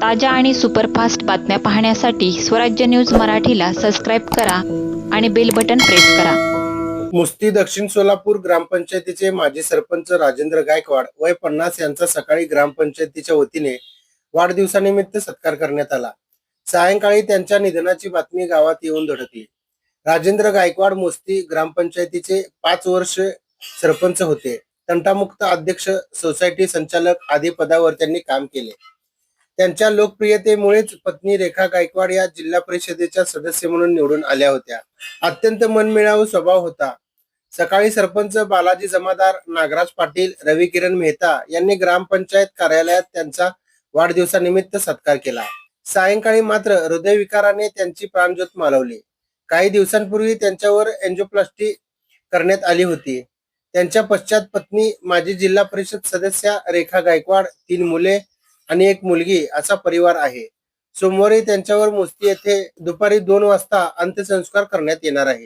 ताज्या आणि सुपरफास्ट बातम्या पाहण्यासाठी स्वराज्य न्यूज मराठीला सबस्क्राईब करा आणि बेल बटन प्रेस करा. मुस्ती दक्षिण सोलापूर ग्रामपंचायतीचे माजी सरपंच राजेंद्र गायकवाड वय पन्नास यांचा सकाळी ग्रामपंचायतीच्या वतीने वाढदिवसानिमित्त सत्कार करण्यात आला. सायंकाळी त्यांच्या निधनाची बातमी गावात येऊन धडकली. राजेंद्र गायकवाड मुस्ती ग्रामपंचायतीचे पाच वर्ष सरपंच होते. तंटामुक्त अध्यक्ष सोसायटी संचालक आदी पदावर त्यांनी काम केले. त्यांच्या लोकप्रियतेमुळेच पत्नी रेखा गायकवाड या जिल्हा परिषदेच्या सदस्य म्हणून निवडून आल्या होत्या. अत्यंत मनमिळावू स्वभाव होता. सकाळी सरपंच बालाजी जमादार नागराज पाटील रवी किरण मेहता यांनी ग्रामपंचायत कार्यालयात त्यांचा वाढदिवसानिमित्त सत्कार केला. सायंकाळी मात्र हृदयविकाराने त्यांची प्राणज्योत मालवली. काही दिवसांपूर्वी त्यांच्यावर एन्जिओप्लास्टी करण्यात आली होती. त्यांच्या पश्चात पत्नी माजी जिल्हा परिषद सदस्या रेखा गायकवाड तीन मुले आणि एक मुलगी असा परिवार आहे. सोमवारी त्यांच्यावर मुस्ती येथे दुपारी दोन वाजता अंत्यसंस्कार करण्यात येणार आहे.